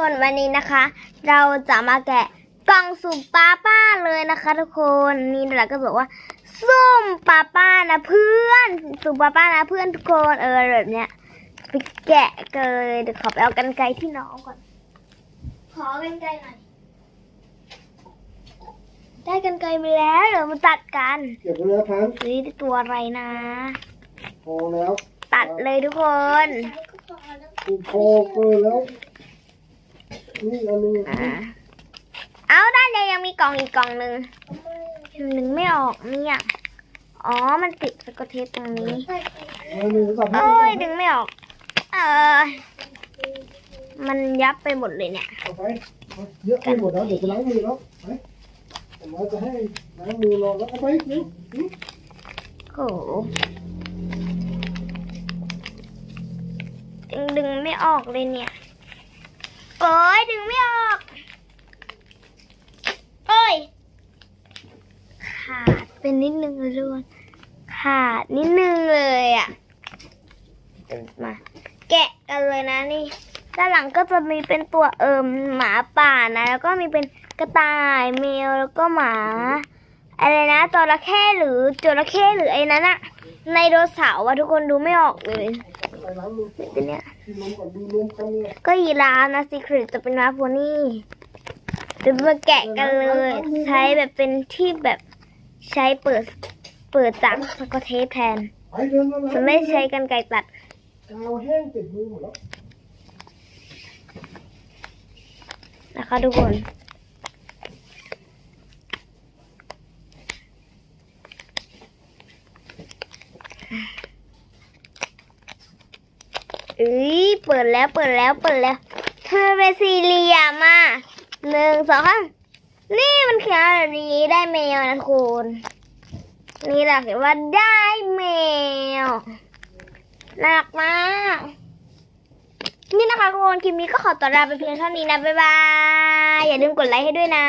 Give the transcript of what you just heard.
ส่วนวันนี้นะคะ เราจะมาแกะกล่องสุ่มป้าป้าเลยนะคะทุกคนนี่เราก็บอกว่าสุ่มป้าป้านะเพื่อนสุ่มป้าป้านะเพื่อนทุกคนเออแบบเนี้ยไปแกะกันเลยเดี๋ยวขอไปเอากันไกรที่น้องก่อน ขอกันไกรหน่อยได้กันไกรไปแล้วเดี๋ยวมาตัดกันเก็บไว้แล้วพันนี่ตัวอะไรนะพอแล้ว ตัดเลยทุกคนกูพอเกินแล้ว นี่อันนี้อ่าเอาด้านเดียวยังมีกล่องอีกกล่องหนึ่งหนึ่งไม่ออกเนี่ยอ๋อมันติดสกอตเทปตรงนี้อันนี้สับให้เอ้ยดึงไม่ออก เออมันยับไปหมดเลยเนี่ยเอาไปเอาเยอะไปหมดแล้วเดี๋ยวจะล้างมือแล้วไปผมว่าจะให้ล้างมือรอแล้วเอาไปนี่นี่โอ้โหดึงดึงไม่ออกเลยเนี่ย โอ้ยดึงไม่ออกเอ้ย ขาดเป็นนิดนึงเลยทุกคนขาดนิดนึงเลยอะเดี๋ยวมา แกะกันเลยนะนี่ ด้านหลังก็จะมีเป็นตัวเอิมหมาป่านะ แล้วก็มีเป็นกระต่ายแมวแล้วก็หมา อะไรนะจระเข้หรือจระเข้หรือไอ้นั้นอะในโดเสาร์อะทุกคนดูไม่ออกเลย ไปล้างมือเป็นเนี่ยกินนมก่อนดูนมกันเนี่ยก็ยีราฟนะซีคริตจะเป็นม้าโพนี่เดี๋ยวมาแกะกันเลย ใช้แบบเป็นที่แบบใช้เปิดเปิดจากสกอตเทปแทนไปเดินมาแล้วจะไม่ใช้กันไกรตัดกาวแห้งติดมือหมดแล้วนะคะทุกคน เอ้ยเปิดแล้วเปิดแล้วเปิดแล้วทำไมเป็นสี่เหลี่ยมอะหนึ่งสองสามนี่มันเขียนแบบนี้ได้แมวนะคุณนี่แหละเขียนว่าได้แมวน่ารักมาก นี่นะคะทุกคนคลิปนี้ก็ขอตัวลาไปเพียงเท่านี้นะบ๊ายบายอย่าลืมกดไลค์ให้ด้วยนะ